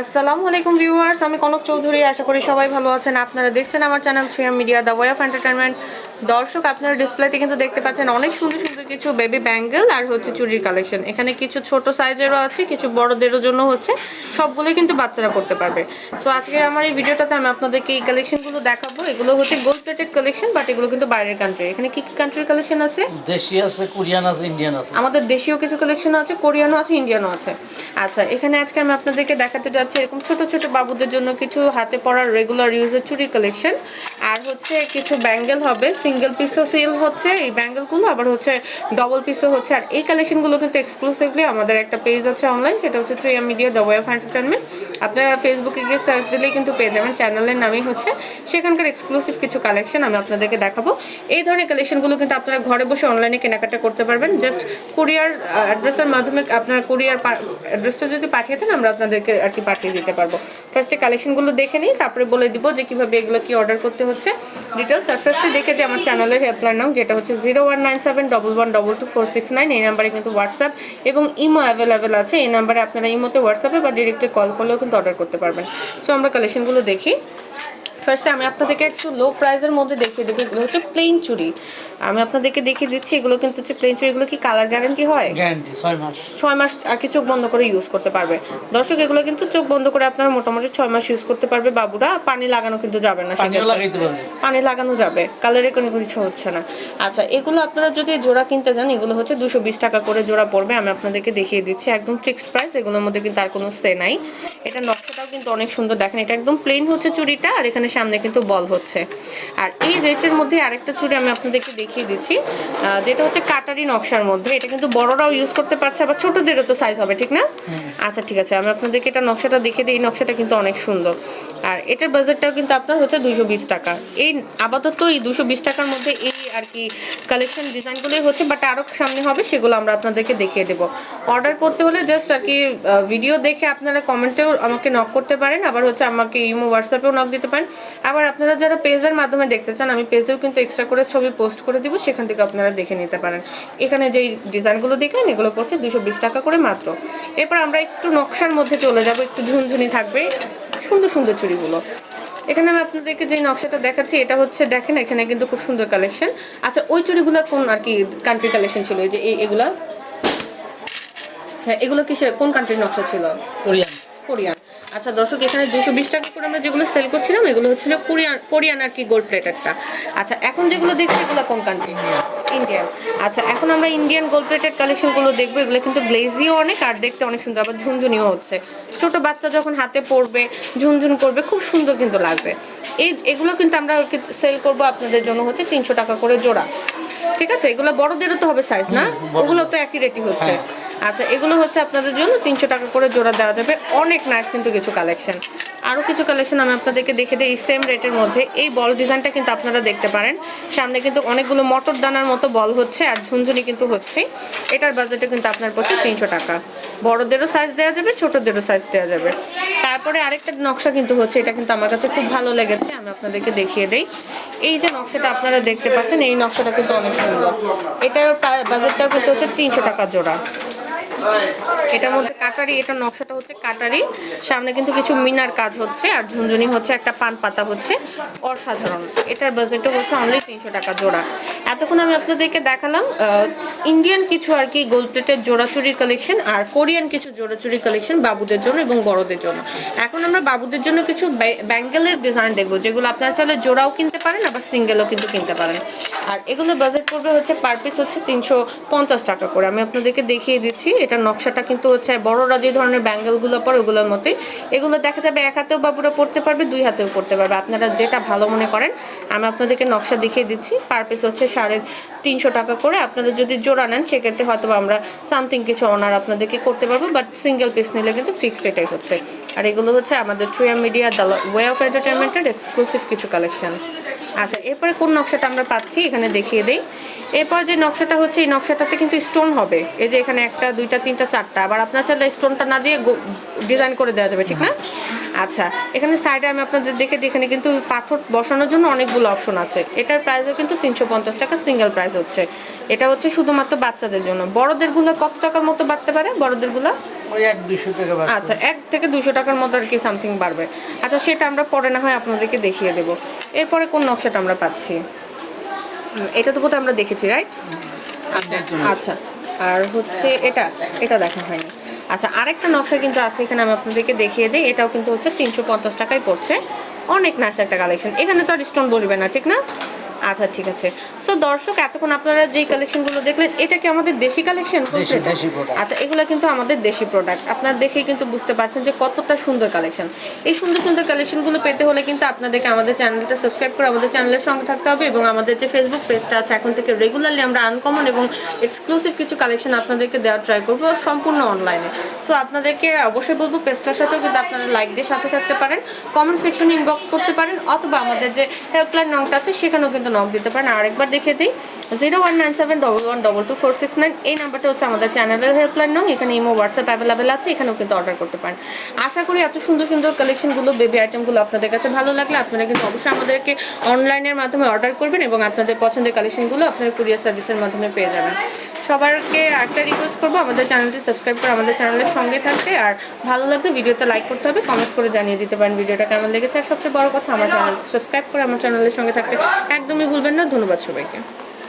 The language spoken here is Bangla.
আসসালামু আলাইকুম ভিউয়ার্স, আমি কনক চৌধুরী। আশা করি সবাই ভালো আছেন। আপনারা দেখছেন আমার channel three media, the way of entertainment দর্শক আপনারা ডিসপ্লেতে কিন্তু দেখতে পাচ্ছেন অনেক সুন্দর সুন্দর কিছু বেবি ব্যাঙ্গেল আর হচ্ছে চুরির কালেকশন এখানে কিছু ছোট সাইজেরও আছে কিছু বড়দেরও জন্য হচ্ছে। সবগুলোই কিন্তু বাচ্চারা করতে পারবে। সো আজকে আমার এই ভিডিওটাতে আমি আপনাদেরকে এই কালেকশনগুলো দেখাবো। এগুলো হচ্ছে গোল্ড প্লেটেড কালেকশন বাট এগুলো কিন্তু বাইরের কান্ট্রি এখানে কি কি কান্ট্রির কালেকশন আছে? দেশি আছে কোরিয়ান আছে ইন্ডিয়ান আছে। আমাদের দেশীয় কিছু কালেকশন আছে কোরিয়ানও আছে ইন্ডিয়ানও আছে। আচ্ছা এখানে আজকে আমি আপনাদেরকে দেখাতে যাচ্ছি এরকম ছোট ছোট বাবুদের জন্য কিছু হাতে পরার রেগুলার ইউজের চুরি কালেকশন আর হচ্ছে কিছু ব্যাঙ্গেল হবে সিঙ্গেল পিসও সেল হচ্ছে, এই ব্যাঙ্গেলগুলো আবার হচ্ছে ডবল পিসও হচ্ছে। আর এই কালেকশনগুলো কিন্তু এক্সক্লুসিভলি আমাদের একটা পেজ আছে অনলাইন সেটা হচ্ছে three media the way of entertainment আপনারা ফেসবুকে গিয়ে সার্চ দিলেই কিন্তু পেয়ে যাবেন চ্যানেলের নামেই হচ্ছে। সেখানকার এক্সক্লুসিভ কিছু কালেকশন আমি আপনাদেরকে দেখাবো। এই ধরনের কালেকশনগুলো কিন্তু আপনারা ঘরে বসে অনলাইনে কেনাকাটা করতে পারবেন। জাস্ট কুরিয়ার অ্যাড্রেসের মাধ্যমে আপনার কুরিয়ার অ্যাড্রেসটা যদি পাঠিয়ে দেন, আমরা আপনাদেরকে আর কি পাঠিয়ে দিতে পারব। ফার্স্টে কালেকশনগুলো দেখে নিই, তারপরে বলে দিব যে কীভাবে এগুলো কি অর্ডার করতে হচ্ছে। ডিটেলস আর ফার্স্টে দেখে যে আমার চ্যানেলের হেল্পলাইন নাম যেটা হচ্ছে zero one nine seven double one double two four six nine এই নাম্বারে কিন্তু হোয়াটসঅ্যাপ এবং ইমো অ্যাভেলেবেল আছে, এই নাম্বারে আপনারা ইমোতে হোয়াটসঅ্যাপে বা ডিরেক্টলি কল করলেও কিন্তু অর্ডার করতে পারবেন। সো আমরা কালেকশনগুলো দেখি। ফার্স্টে আমি আপনাদেরকে একটু লো প্রাইসের মধ্যে দেখিয়ে দেবো। এগুলো হচ্ছে প্লেন চুড়ি। আমি আপনাদেরকে দেখিয়ে দিচ্ছি এগুলো কিন্তু হচ্ছে প্লেন চুড়ি। এগুলো কি কালার গ্যারান্টি হয়? গ্যারান্টি ছয় মাস। ছয় মাস আর কি চোখ বন্ধ করে ইউজ করতে পারবে। দর্শক এগুলো কিন্তু চোখ বন্ধ করে আপনারা মোটামুটি ছয় মাস ইউজ করতে পারবে। বাবুরা পানি লাগানো কিন্তু যাবে না পানি লাগানো যাবে। কালারের কোনো কিছু হচ্ছে না। আচ্ছা এগুলো আপনারা যদি জোড়া কিনতে যান এগুলো হচ্ছে দুশো বিশ টাকা করে জোড়া পড়বে। আমি আপনাদেরকে দেখিয়ে দিচ্ছি একদম ফিক্সড প্রাইস এগুলোর মধ্যে কিন্তু আর কোনো সে নাই। এটা নকশাটাও কিন্তু অনেক সুন্দর দেখেন, এটা একদম প্লেন হচ্ছে চুড়িটা আর এখানে সামনে কিন্তু বল হচ্ছে। আর এই রেটের মধ্যে আরেকটা চুড়ি আমি আপনাদেরকে দেখিয়ে দিচ্ছি যেটা হচ্ছে কাটারি নকশার মধ্যে। এটা কিন্তু বড়রাও ইউজ করতে পারছে, আবার ছোটদেরও তো সাইজ হবে, ঠিক না? আচ্ছা ঠিক আছে। আমি আপনাদেরকে এটা নকশাটা দেখে দিই। এই নকশাটা কিন্তু অনেক সুন্দর। আর এটার বাজেটটাও কিন্তু আপনার হচ্ছে দুশো বিশ টাকা। এই আপাতত এই দুশো বিশ টাকার মধ্যে এই আর কি কালেকশন ডিজাইনগুলোই হচ্ছে বাট আরও সামনে হবে, সেগুলো আমরা আপনাদেরকে দেখিয়ে দেবো। অর্ডার করতে হলে জাস্ট আর কি ভিডিও দেখে আপনারা কমেন্টেও আমাকে নক করতে পারেন, আবার হচ্ছে আমাকে ইমো হোয়াটসঅ্যাপেও নক দিতে পারেন। আবার আপনারা যারা পেজের মাধ্যমে দেখতে চান, আমি পেজেও কিন্তু এক্সট্রা করে ছবি পোস্ট করে দিব, সেখান থেকে আপনারা দেখে নিতে পারেন। এখানে যেই ডিজাইনগুলো দেখলেন এগুলো পড়ছে দুশো টাকা করে মাত্র। এরপর আমরা একটু নকশার মধ্যে চলে যাব একটু ঝুনঝুনি থাকবে সুন্দর সুন্দর চুড়িগুলো। এখানে আমি আপনাদেরকে যে নকশাটা দেখাচ্ছি এটা হচ্ছে দেখেন এখানে কিন্তু খুব সুন্দর কালেকশন আচ্ছা ওই চুড়িগুলো কোন আর কি কান্ট্রি কালেকশন ছিল? যে এই এগুলা? হ্যাঁ এগুলো কিসের কোন কান্ট্রির নকশা ছিল? কোরিয়ান। কোরিয়ান। আচ্ছা দর্শক এখানে দুশো বিশ টাকা করে আমরা যেগুলো সেল করছিলাম এগুলো হচ্ছিল কোরিয়ান কোরিয়ান আর কি গোল্ড প্লেটেডটা আচ্ছা এখন যেগুলো দেখছি এগুলো কোন কান্ট্রি ইন্ডিয়ান আচ্ছা এখন আমরা ইন্ডিয়ান গোল্ড প্লেটেড কালেকশনগুলো দেখব এগুলো কিন্তু গ্লেজিও অনেক আর দেখতে অনেক সুন্দর আবার ঝুনঝুনিও হচ্ছে। ছোট বাচ্চা যখন হাতে পড়বে ঝুনঝুন করবে খুব সুন্দর কিন্তু লাগবে। এই এগুলো কিন্তু আমরা সেল করব আপনাদের জন্য হচ্ছে তিনশো টাকা করে জোড়া। ঠিক আছে? এগুলো বড়দেরও তো হবে সাইজ না? ওগুলো তো একই রেটই হচ্ছে। আচ্ছা এগুলো হচ্ছে আপনাদের জন্য। তিনশো টাকা করে জোড়া দেওয়া যাবে। অনেক নাইস কিন্তু কিছু কালেকশন আরও কিছু কালেকশন আমি আপনাদেরকে দেখে দিই সেম রেটের মধ্যে। এই বল ডিজাইনটা কিন্তু আপনারা দেখতে পারেন। সামনে কিন্তু অনেকগুলো মটর দানার মতো বল হচ্ছে আর ঝুনঝুনি কিন্তু হচ্ছে। এটার বাজেটে কিন্তু আপনার পড়ছে তিনশো টাকা। বড়দেরও সাইজ দেওয়া যাবে, ছোটদেরও সাইজ দেওয়া যাবে। তারপরে আরেকটা নকশা কিন্তু হচ্ছে, এটা কিন্তু আমার কাছে খুব ভালো লেগেছে, আমি আপনাদেরকে দেখিয়ে দিই। এই যে নকশাটা আপনারা দেখতে পাচ্ছেন, এই নকশাটা কিন্তু অনেক সুন্দর। এটার বাজেটটাও কিন্তু হচ্ছে তিনশো টাকা জোড়া। এটার মধ্যে কাটারি, এটা নকশাটা হচ্ছে কাটারি। সামনে কিন্তু কিছু মিনার কাজ হচ্ছে, আর ঝুনঝুনি হচ্ছে একটা পান পাতা হচ্ছে অসাধারণ। এটার বাজেটটা হচ্ছে অনলি তিনশো টাকা জোড়া। এতক্ষণ আমি আপনাদেরকে দেখালাম ইন্ডিয়ান কিছু আর কি গোল্ড প্লেটের জোড়াচুরির কালেকশন আর কোরিয়ান কিছু জোড়াচুরির কালেকশন বাবুদের জন্য এবং বড়দের জন্য। এখন আমরা বাবুদের জন্য কিছু ব্যাঙ্গেলের ডিজাইন দেখব, যেগুলো আপনারা চাইলে জোড়াও কিনতে পারেন, আবার সিঙ্গেলও কিন্তু কিনতে পারেন। আর এগুলো বাজেট পড়বে হচ্ছে পার পিস হচ্ছে তিনশো পঞ্চাশ টাকা করে। আমি আপনাদেরকে দেখিয়ে দিচ্ছি এটার নকশাটা কিন্তু হচ্ছে বড়রা যে ধরনের ব্যাঙ্গেলগুলো পরে ওগুলোর মতোই। এগুলো দেখা যাবে এক হাতেও বা বাবুরা পড়তে পারবে, দুই হাতেও পড়তে পারবে। আপনারা যেটা ভালো মনে করেন, আমি আপনাদেরকে নকশা দেখিয়ে দিচ্ছি। পার পিস হচ্ছে সাড়ে তিনশো টাকা করে। আপনারা যদি জোড়া নেন, সেক্ষেত্রে হয়তো আমরা সামথিং কিছু অনার আপনাদেরকে করতে পারব বাট সিঙ্গেল পিস নিলে কিন্তু ফিক্সড এটাই হচ্ছে। আর এগুলো হচ্ছে আমাদের three media the way of এন্টারটেনমেন্টের এক্সক্লুসিভ কিছু কালেকশন আচ্ছা এরপরে কোন নকশাটা আমরা পাচ্ছি? এখানে দেখিয়ে দিই। এরপর যে নকশাটা হচ্ছে এই নকশাটাতে কিন্তু স্টোন হবে। এই যে এখানে একটা দুইটা তিনটা চারটা। আবার আপনার চাইলে স্টোনটা না দিয়ে ডিজাইন করে দেওয়া যাবে ঠিক না? আচ্ছা এখানে সাইডে আমি আপনাদের দেখে দিই, এখানে কিন্তু পাথর বসানোর জন্য অনেকগুলো অপশন আছে। এটার প্রাইসও কিন্তু তিনশো পঞ্চাশ টাকা সিঙ্গেল প্রাইস হচ্ছে। এটা হচ্ছে শুধুমাত্র বাচ্চাদের জন্য। বড়দেরগুলো কত টাকার মতো বাড়তে পারে? বড়দেরগুলো? আচ্ছা এক থেকে দুশো টাকার মতো আর কি সামথিং বাড়বে। আচ্ছা সেটা আমরা পরে না হয় আপনাদেরকে দেখিয়ে দেবো। এরপরে কোন নকশাটা আমরা পাচ্ছি? এটা তো বোধহয় আমরা দেখেছি রাইট আচ্ছা আর হচ্ছে এটা এটা দেখা হয়নি। আচ্ছা আরেকটা নকশা কিন্তু আছে এখানে আমি আপনাদেরকে দেখিয়ে দিই। এটাও কিন্তু হচ্ছে তিনশো পঞ্চাশ টাকায় পড়ছে। অনেক নাইস একটা কালেকশন এখানে তো আর স্টোন বসবে না ঠিক না? আচ্ছা ঠিক আছে। সো দর্শক এতক্ষণ আপনারা যেই কালেকশনগুলো দেখলেন এটা কি আমাদের দেশি কালেকশন। আচ্ছা এগুলো কিন্তু আমাদের দেশি প্রোডাক্ট আপনারা দেখেই কিন্তু বুঝতে পারছেন যে কতটা সুন্দর কালেকশন এই সুন্দর সুন্দর কালেকশনগুলো পেতে হলে কিন্তু আপনাদেরকে আমাদের চ্যানেলটা সাবস্ক্রাইব করে আমাদের চ্যানেলের সঙ্গে থাকতে হবে এবং আমাদের যে ফেসবুক পেজটা আছে এখন থেকে রেগুলারলি আমরা আনকমন এবং এক্সক্লুসিভ কিছু কালেকশন আপনাদেরকে দেওয়ার ট্রাই করব সম্পূর্ণ অনলাইনে সো আপনাদেরকে অবশ্যই বলব পেজটার সাথেও কিন্তু আপনারা লাইক দিয়ে সাথে থাকতে পারেন। কমেন্ট সেকশনে ইনবক্স করতে পারেন অথবা আমাদের যে হেল্পলাইন নংটা আছে সেখানেও কিন্তু নক দিতে পারেন। আরেকবার দেখে দিই, zero one nine seven double one double two four six nine. এই নাম্বারটা হচ্ছে আমাদের চ্যানেলের হেল্পলাইন নং এখানে ইমো, হোয়াটসঅ্যাপ অ্যাভেলেবেল আছে, এখানেও কিন্তু অর্ডার করতে পারেন। আশা করি এত সুন্দর সুন্দর কালেকশনগুলো, বেবি আইটেমগুলো আপনাদের কাছে ভালো লাগলে আপনারা কিন্তু অবশ্যই আমাদেরকে অনলাইনের মাধ্যমে অর্ডার করবেন এবং আপনাদের পছন্দের কালেকশনগুলো আপনারা কুরিয়ার সার্ভিসের মাধ্যমে পেয়ে যাবেন। সবারকে একটা রিকোয়েস্ট করব, আমাদের চ্যানেলটি সাবস্ক্রাইব করে আমাদের চ্যানেলের সঙ্গে থাকতে আর ভালো লাগলে ভিডিওতে লাইক করতে হবে কমেন্ট করে জানিয়ে দিতে পারেন ভিডিওটা কেমন লেগেছে। আর সবচেয়ে বড় কথা, আমার চ্যানেলটি সাবস্ক্রাইব করে আমার চ্যানেলের সঙ্গে থাকতে একদমই ভুলবেন না। ধন্যবাদ সবাইকে।